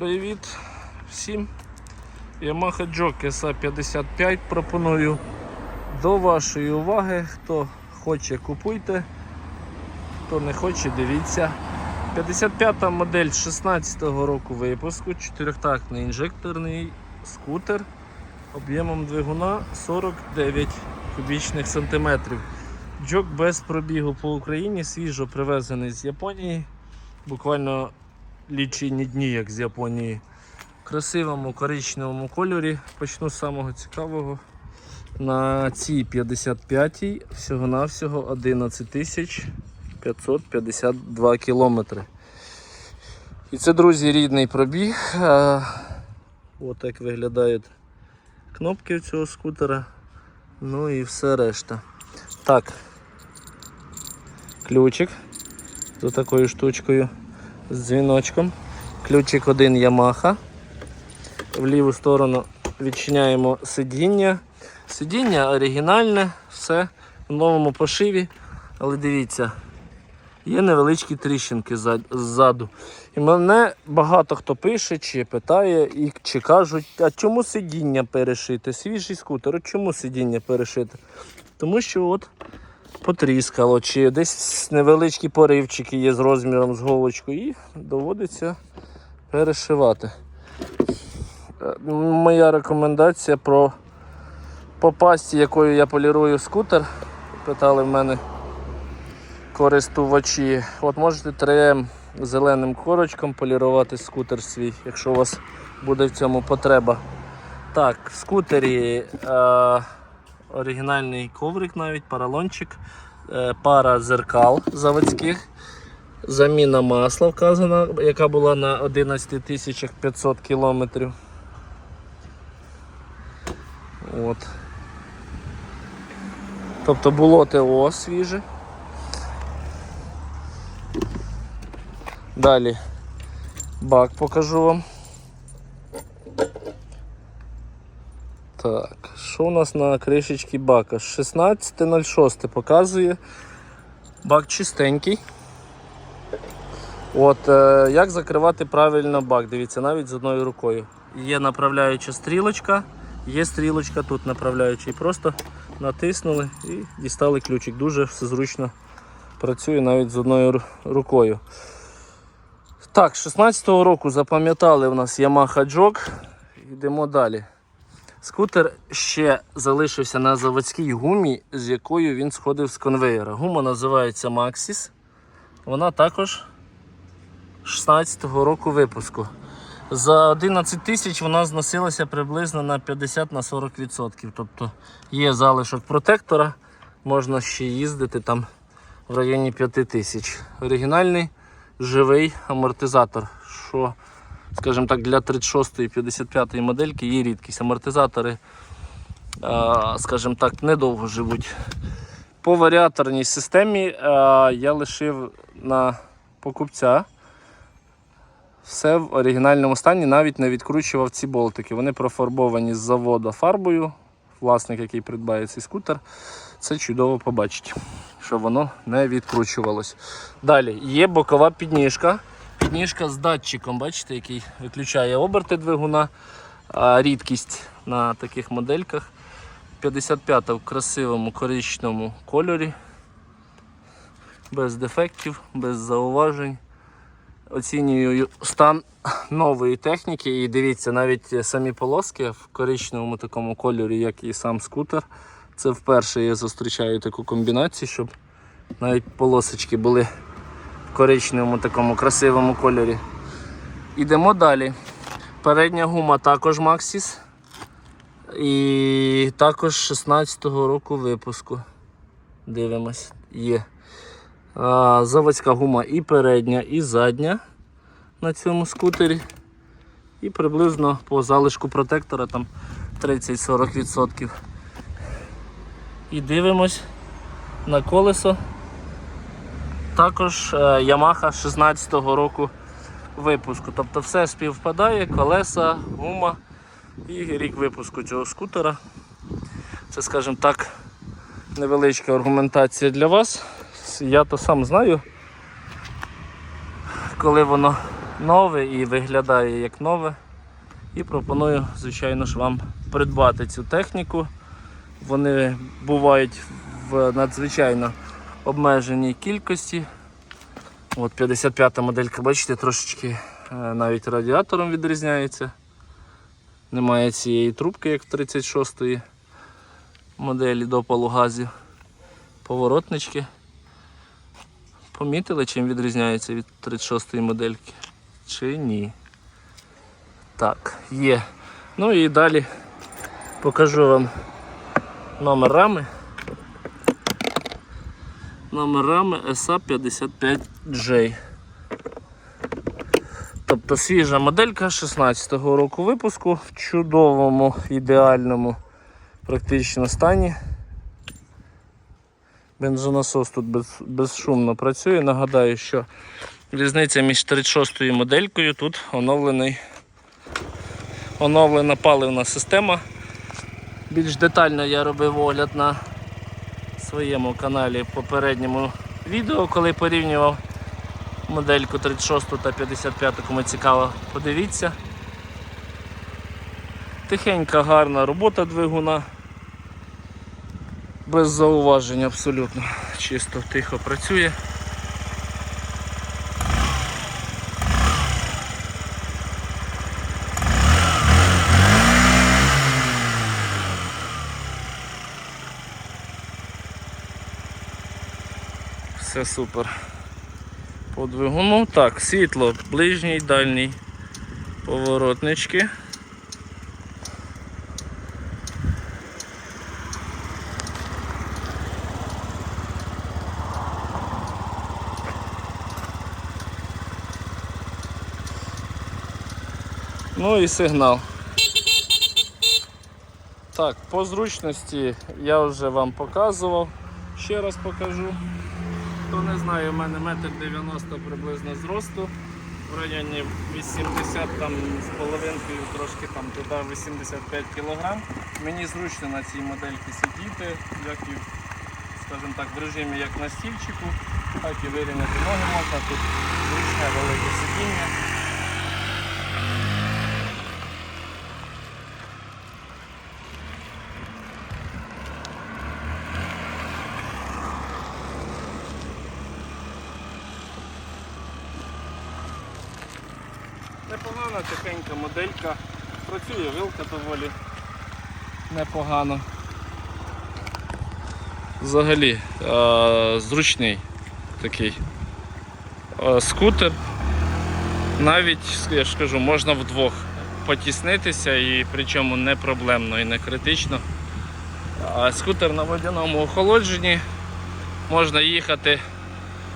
Привіт всім! Yamaha Jock SA55 пропоную до вашої уваги. Хто хоче, купуйте, хто не хоче, дивіться. 55-та модель 16-го року випуску, чотирьохтактний інжекторний скутер об'ємом двигуна 49 кубічних сантиметрів. Джок без пробігу по Україні, свіжо привезений з Японії. Буквально лічені дні, як з Японії. В красивому коричневому кольорі. Почну з самого цікавого. На цій 55-й всього-навсього 11 тисяч 552 кілометри. І це, друзі, рідний пробіг. От так виглядають кнопки цього скутера. Ну і все решта. Так, ключик з такою штучкою з дзвіночком. Ключик один Yamaha. В ліву сторону відчиняємо сидіння. Сидіння оригінальне, все в новому пошиві. Але дивіться, є невеличкі тріщинки ззаду. І мене багато хто пише, чи питає, і, чи кажуть, а чому сидіння перешите? Свіжий скутер, чому сидіння перешите? Тому що от потріскало, чи десь невеличкі поривчики є з розміром з голочкою, і доводиться перешивати. Е, Моя рекомендація про по пасті, якою я полірую скутер, питали в мене користувачі. От можете 3М зеленим корочком полірувати скутер свій, якщо у вас буде в цьому потреба. Так, в скутері е, оригінальний коврик навіть, паралончик, е, пара зеркал заводських. Заміна масла вказана, яка була на 11 тисячах 500 кілометрів. От. Тобто було ТО свіже. Далі бак покажу вам. Так, що у нас на кришечці бака? 16.06 показує. Бак чистенький. От, е, як закривати правильно бак? Дивіться, навіть з одною рукою. Є направляюча стрілочка, є стрілочка тут направляюча. І просто натиснули і дістали ключик. Дуже все зручно працює навіть з одною рукою. Так, 16-го року запам'ятали в нас Yamaha Jog. Йдемо далі. Скутер ще залишився на заводській гумі, з якою він сходив з конвейера. Гума називається Maxis. Вона також 16-го року випуску. За 11 тисяч вона зносилася приблизно на 50-40%. Тобто є залишок протектора, можна ще їздити там в районі 5 тисяч. Оригінальний живий амортизатор, що, скажімо так, для 36 і 55 модельки є рідкість. Амортизатори, а, скажімо так, недовго живуть. По варіаторній системі я лишив на покупця. Все в оригінальному стані, навіть не відкручував ці болтики. Вони профарбовані з заводу фарбою. Власник, який придбає цей скутер, це чудово побачить, що воно не відкручувалось. Далі є бокова підніжка. Підніжка з датчиком, бачите, який виключає оберти двигуна. А, рідкість на таких модельках. 55 в красивому коричневому кольорі. Без дефектів, без зауважень. Оцінюю стан нової техніки і дивіться, навіть самі полоски в коричневому такому кольорі, як і сам скутер. Це вперше я зустрічаю таку комбінацію, щоб навіть полосочки були коричневому такому красивому кольорі. Ідемо далі. Передня гума також Maxis. І також 16-го року випуску. Дивимось, є. А, заводська гума і передня, і задня на цьому скутері. І приблизно по залишку протектора там 30-40%. І дивимось на колесо. Також е, Yamaha 16-го року випуску. Тобто все співпадає, колеса, гума і рік випуску цього скутера. Це, скажімо так, невеличка аргументація для вас. Я то сам знаю, коли воно нове і виглядає як нове. І пропоную, звичайно ж, вам придбати цю техніку. Вони бувають в надзвичайно обмеженій кількості. От 55-та моделька, бачите, трошечки е, навіть радіатором відрізняється. Немає цієї трубки, як в 36-ї моделі допалу газів. Поворотнички. Помітили, чим відрізняється від 36-ї модельки? Чи ні? Так, є. Ну і далі покажу вам номер рами. Номер рами SA55J. Тобто свіжа моделька 16-го року випуску в чудовому, ідеальному практично стані. Бензонасос тут без, безшумно працює. Нагадаю, що різниця між 36 ю моделькою тут оновлений, оновлена паливна система. Більш детально я робив огляд на своєму каналі попередньому відео, коли порівнював модельку 36 та 55, кому цікаво, подивіться. Тихенька, гарна робота двигуна. Без зауважень абсолютно. Чисто тихо працює. Все супер. По двигуну. Так, світло, ближній, дальній поворотнички. Ну і сигнал. Так, по зручності я вже вам показував. Ще раз покажу. Хто не знає, у мене метр 90 приблизно зросту. В районі 80 там з половинкою, трошки там туди 85 кг. Мені зручно на цій модельці сидіти, як і скажімо так, в режимі як на стільчику, так і вирівняти ноги можна. Тут зручне велике сидіння. Тихенька моделька. Працює вилка доволі непогано. Взагалі е, зручний такий е, скутер. Навіть, я ж кажу, можна вдвох потіснитися і причому не проблемно і не критично. А скутер на водяному охолодженні можна їхати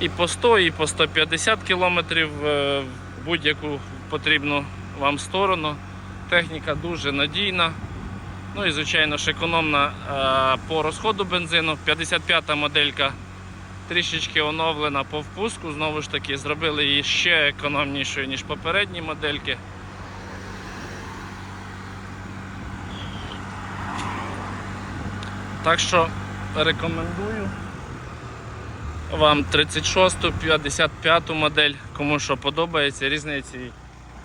і по 100, і по 150 кілометрів е, в будь-яку потрібну вам сторону. Техніка дуже надійна. Ну і звичайно ж економна е, по розходу бензину. 55-та моделька трішечки оновлена по впуску. Знову ж таки, зробили її ще економнішою, ніж попередні модельки. Так що рекомендую вам 36-ту, 55-ту модель, кому що подобається. Різниці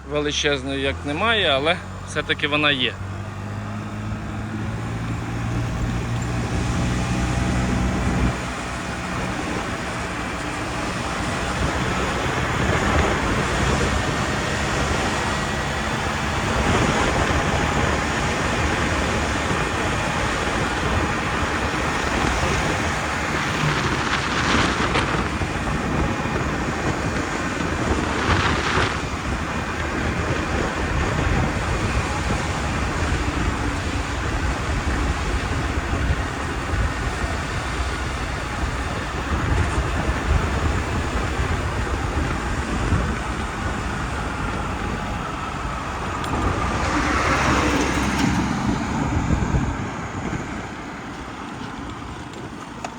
величезної як немає, але все-таки вона є.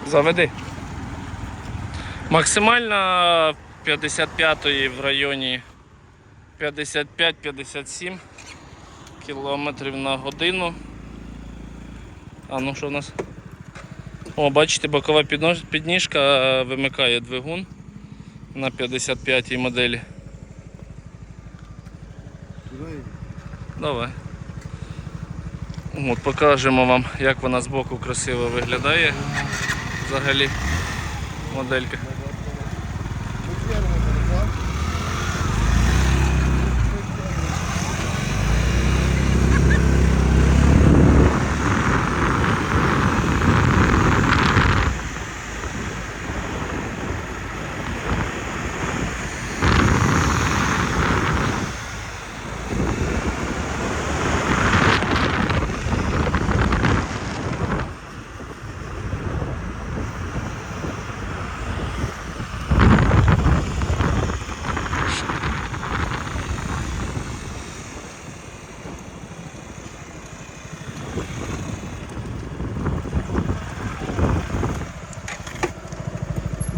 Заведи. Максимально 55-ї в районі 55-57 кілометрів на годину. А ну що в нас? О, бачите, бокова підніжка е, вимикає двигун на 55-й моделі. Давай. От, покажемо вам, як вона збоку красиво виглядає. Взагалі моделька.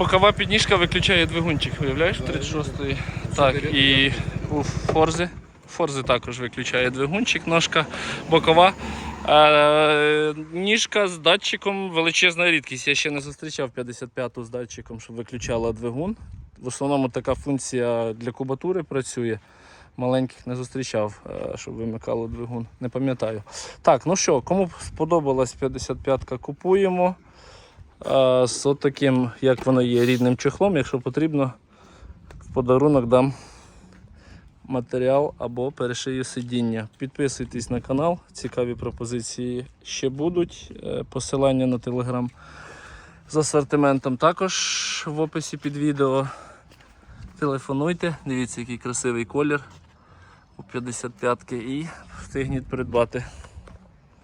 Бокова підніжка виключає двигунчик, виявляєш, 36-ї. Так, і у Форзи. Форзи також виключає двигунчик, ножка бокова. Е, ніжка з датчиком величезна рідкість. Я ще не зустрічав 55-ту з датчиком, щоб виключала двигун. В основному така функція для кубатури працює. Маленьких не зустрічав, е, щоб вимикало двигун. Не пам'ятаю. Так, ну що, кому сподобалась 55-ка, купуємо. З таким, як воно є, рідним чехлом, якщо потрібно, в подарунок дам матеріал або перешию сидіння. Підписуйтесь на канал, цікаві пропозиції ще будуть. Е, Посилання на телеграм з асортиментом також в описі під відео. Телефонуйте, дивіться, який красивий колір у 55-ки і встигніть придбати.